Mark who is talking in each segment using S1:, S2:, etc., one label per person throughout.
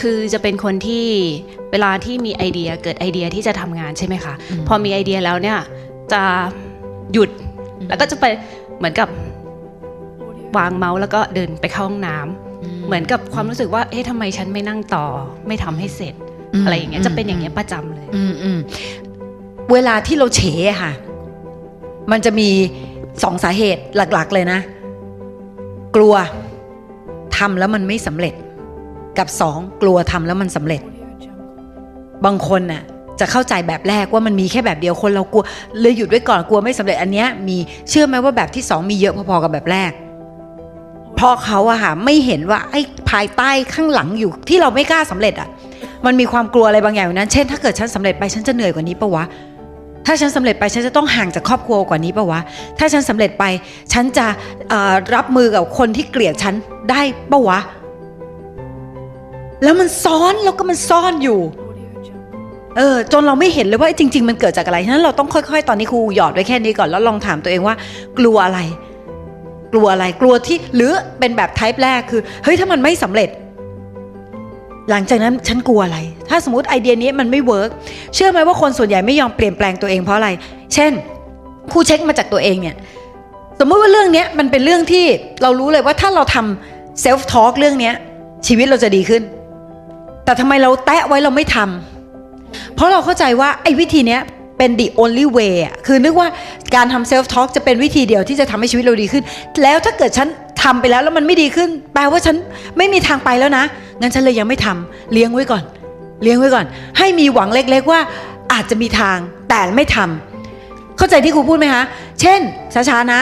S1: คือจะเป็นคนที่เวลาที่มีไอเดียเกิดไอเดียที่จะทำงานใช่ไหมคะ
S2: อืม
S1: พอมีไอเดียแล้วเนี่ยจะหยุดแล้วก็จะไปเหมือนกับวางเมาส์แล้วก็เดินไปเข้าห้องน้ำเหมือนกับความรู้สึกว่าเอ๊ะทำไมฉันไม่นั่งต่อ ไม่ทำให้เสร็จ อะไรอย่างเงี้ยจะเป็นอย่างเงี้ยประจำเลย
S2: อืมอืมเวลาที่เราเฉอะค่ะ มันจะมีสองสาเหตุหลัก ๆ เลยนะ กลัวทำแล้วมันไม่สำเร็จ กับสองกลัวทำแล้วมันสำเร็จ บางคนน่ะจะเข้าใจแบบแรกว่ามันมีแค่แบบเดียวคนเรากลัวเลยหยุดไว้ก่อนกลัวไม่สำเร็จอันเนี้ยมีเชื่อไหมว่าแบบที่สองมีเยอะพอๆกับแบบแรกเพราะเขาอะค่ะไม่เห็นว่าไอ้ภายใต้ข้างหลังอยู่ที่เราไม่กล้าสำเร็จอะมันมีความกลัวอะไรบางอย่างอยู่นั้น เช่น ถ้าเกิดฉันสำเร็จไปฉันจะเหนื่อยกว่านี้ปะวะ ถ้าฉันสำเร็จไปฉันจะต้องห่างจากครอบครัวกว่านี้ปะวะ ถ้าฉันสำเร็จไป ฉันจะรับมือกับคนที่เกลียดฉันได้ปะวะ แล้วมันซ้อนแล้วก็มันซ่อนอยู่ เออจนเราไม่เห็นเลยว่าจริง ๆ มันเกิดจากอะไรฉะนั้นเราต้องค่อย ๆ ตอนนี้ครูหยอดไว้แค่นี้ก่อนแล้วลองถามตัวเองว่า กลัวอะไร กลัวอะไรกลัวที่หรือเป็นแบบไทป์แรกคือเฮ้ยถ้ามันไม่สำเร็จ หลังจากนั้นฉันกลัวอะไร ถ้าสมมติไอเดียนี้มันไม่เวิร์กเชื่อไหมว่าคนส่วนใหญ่ไม่ยอมเปลี่ยนแปลงตัวเองเพราะอะไร เช่นครูเช็คมาจากตัวเองเนี่ยสมมติว่าเรื่องนี้มันเป็นเรื่องที่เรารู้เลยว่าถ้าเราทำเซลฟ์ทอล์กเรื่องนี้ชีวิตเราจะดีขึ้น แต่ทำไมเราแตะไว้เราไม่ทำเพราะเราเข้าใจว่าไอ้วิธีเนี้ยเป็น the only way คือนึกว่าการทำ self talk จะเป็นวิธีเดียวที่จะทำให้ชีวิตเราดีขึ้น แล้วถ้าเกิดฉันทำไปแล้วแล้วมันไม่ดีขึ้น แปลว่าฉันไม่มีทางไปแล้วนะ งั้นฉันเลยยังไม่ทำเลี้ยงไว้ก่อน เลี้ยงไว้ก่อน ให้มีหวังเล็กๆว่าอาจจะมีทางแต่ไม่ทำเข้าใจที่ครูพูดไหมคะ เช่นช้าๆนะ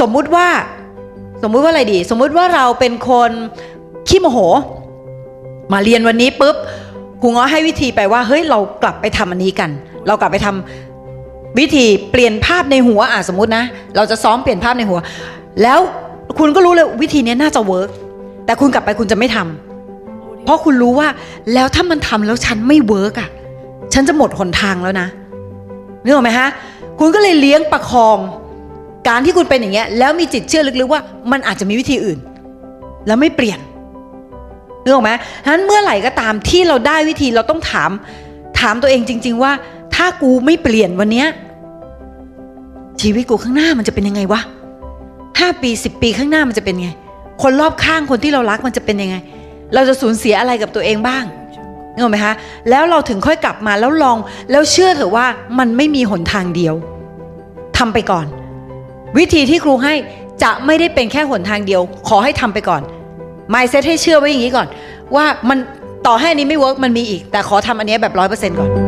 S2: สมมุติว่า สมมุติว่าอะไรดี สมมุติว่าเราเป็นคนขี้โมโห มาเรียนวันนี้ปุ๊บครูง้อให้วิธีไปว่าเฮ้ยเรากลับไปทำอันนี้กัน เรากลับไปทำวิธีเปลี่ยนภาพในหัวอะสมมตินะ เราจะซ้อมเปลี่ยนภาพในหัว แล้วคุณก็รู้เลยวิธีนี้น่าจะเวิร์กแต่คุณกลับไปคุณจะไม่ทำเพราะคุณรู้ว่าแล้วถ้ามันทำแล้วฉันไม่เวิร์กอะฉันจะหมดหนทางแล้วนะนึกออกไหมฮะคุณก็เลยเลี้ยงประคอง การที่คุณเป็นอย่างเงี้ยแล้วมีจิตเชื่อลึกๆว่า มันอาจจะมีวิธีอื่น แล้วไม่เปลี่ยน นึกออกไหมฉะนั้นเมื่อไหร่ก็ตามที่เราได้วิธีเราต้องถามถามตัวเองจริง ๆ ว่า ถ้ากูไม่เปลี่ยนวันเนี้ยชีวิตกูข้างหน้ามันจะเป็นยังไงวะห้าปีสิบปีข้างหน้ามันจะเป็นไง คนรอบข้างคนที่เรารักมันจะเป็นยังไง เราจะสูญเสียอะไรกับตัวเองบ้างนึกออกไหมคะแล้วเราถึงค่อยกลับมาแล้วลองแล้วเชื่อเถอะว่ามันไม่มีหนทางเดียวทำไปก่อน วิธีที่ครูให้จะไม่ได้เป็นแค่หนทางเดียว ขอให้ทำไปก่อน ไม่เซตให้เชื่อไว้อย่างนี้ก่อน ว่ามันต่อให้อันนี้ไม่เวิร์กมันมีอีก แต่ขอทำอันเนี้ยแบบร้อยเปอร์เซ็นต์ก่อน